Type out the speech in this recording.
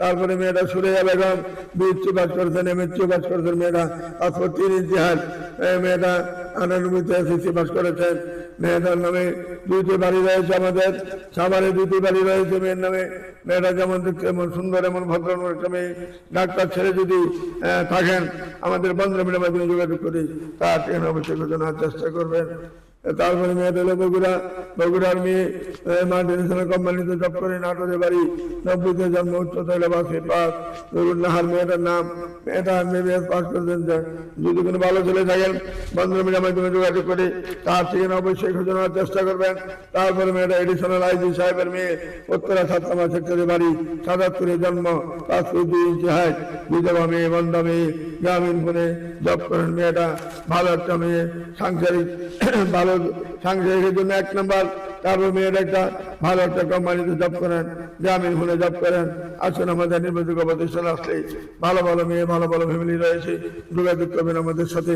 তারপরে মেয়েটা সুরেয়া বেগম বিচ্ছু কাজ করেছেন এমএসচু কাজ করেছেন মেয়েটা। পাসপোর্ট তিন ইঞ্চি হাত মেয়েটা আনানব্বইতে এসএসসি পাস করেছেন মেয়েটার নামে দুইটি বাড়ি রয়েছে আমাদের। সাভারে দুইটি বাড়ি রয়েছে মেয়ের নামে। মেয়েটা যেমন দেখতে এমন সুন্দর, এমন ভদ্র মেয়ে। ডাক্তার ছেড়ে যদি থাকেন, আমাদের বন্ধ মিলে মাধ্যমে যোগাযোগ করি তার অবশ্যই চেষ্টা করবেন। তারপরে মেয়েটা হলো বগুড়া বগুড়ার মেয়ে মাল্টিনেশনাল কোম্পানিতে জব করে, নাটোরে বাড়ি, নব্বইতে জন্ম উচ্চতা বাসে পাস। ধরুন নাহার মেয়েটার নাম, মেয়েটা এমবিবিএস পাস করেছেন যে যদি কোনো ভালো ছেলে থাকেন, বন্ধুরা মাধ্যমে যোগাযোগ করে, তার ঠিকানা অবশ্যই খুঁজে নেওয়ার চেষ্টা করবেন। তারপরে মেয়েটা এডিশনাল আইজি সাহেবের মেয়ে, উত্তরা সাতমা সেক্টরে বাড়ি, সাতাত্তরে জন্ম, পাঁচ ফুট দুই ইঞ্চি হাইট বিধবা মেয়ে, বন্ধা মেয়ে, গ্রামীণ ফোনে জব করেন মেয়েটা। ভালো একটা মেয়ে, সাংসারিক, ভালো সাংসারিকের জন্য এক নম্বর তারপর মেয়ের একটা ভালো একটা কোম্পানিতে জব করেন গ্রামীণ ফোনে জব করেন, আসুন আমাদের নির্বাচিত প্রতিষ্ঠান আসলে ভালো ভালো মেয়ে, ভালো ভালো ফ্যামিলি রয়েছে, যোগাযোগ করবেন আমাদের সাথে।